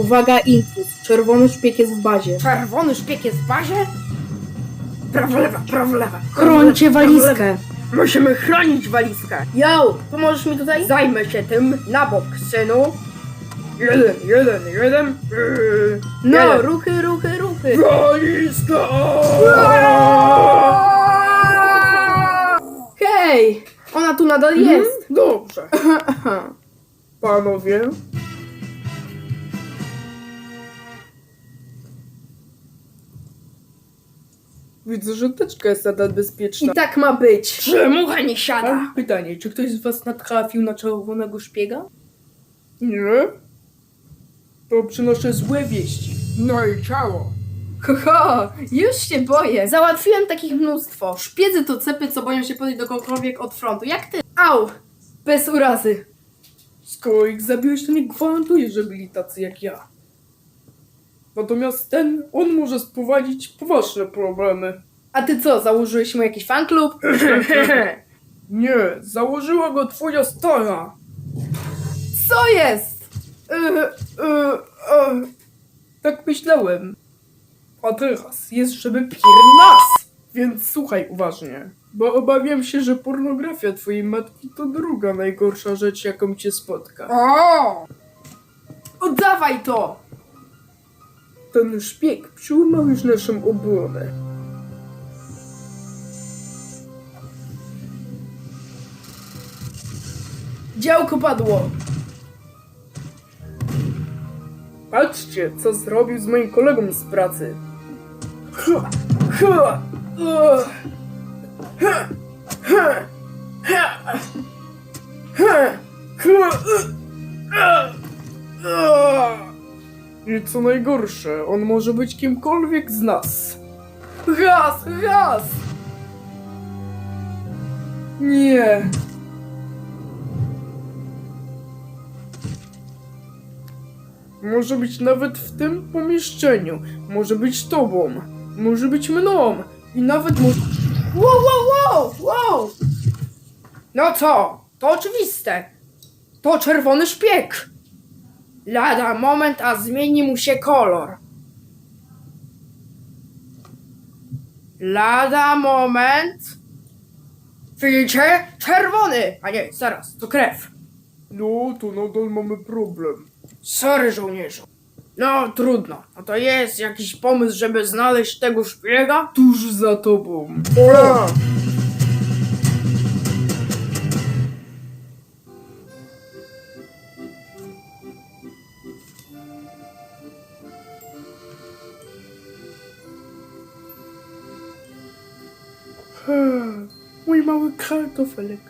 Uwaga, intruz. Czerwony szpieg jest w bazie. Czerwony szpieg jest w bazie? Prawo, lewa, prawo, lewa. Lewa. walizkę. Musimy chronić walizkę. Yo, pomożesz mi tutaj? Zajmę się tym na bok, synu. Jeden, jeden, jeden. Yy, No, jeden. ruchy, ruchy, ruchy. Walizka! Hej, ona tu nadal Mhm. jest. Dobrze. Panowie. Widzę, że teczka jest nadal bezpieczna. I tak ma być. Czy mucha nie siada? Mam pytanie, czy ktoś z was natrafił na czerwonego szpiega? Nie. To przynoszę złe wieści. No i ciało. Haha, już się boję. Załatwiłem takich mnóstwo. Szpiedzy to cepy, co boją się podejść do kogokolwiek od frontu. Jak ty? Au! Bez urazy. Skoro ich zabiłeś, to nie gwarantuję, że byli tacy jak ja. Natomiast ten, on może sprowadzić poważne problemy. A ty co, założyłeś mu jakiś fanklub? Nie, założyła go twoja stara. Co jest? E, e, e, tak myślałem. A teraz jest, żeby pier nas. Więc słuchaj uważnie, bo obawiam się, że pornografia twojej matki to druga najgorsza rzecz, jaką cię spotka. O! Oddawaj to! Ten szpieg przyłamał już naszą obronę. Działko padło. Patrzcie, co zrobił z moim kolegą z pracy. Ha, ha, ugh. Ha, ha, ha, ha, ha, uh, uh. I co najgorsze, on może być kimkolwiek z nas. Raz, raz! Nie. Może być nawet w tym pomieszczeniu. Może być tobą. Może być mną. I nawet może... Wow, wow, wow, wow! No co? To oczywiste. To czerwony szpieg. Lada moment, a zmieni mu się kolor. Lada moment. Widzicie? Czerwony! A nie, zaraz, to krew. No, to nadal mamy problem. Sorry, żołnierzu. No, trudno. No to jest jakiś pomysł, żeby znaleźć tego szpiega? Tuż za tobą. Ой, мама, как то фалик.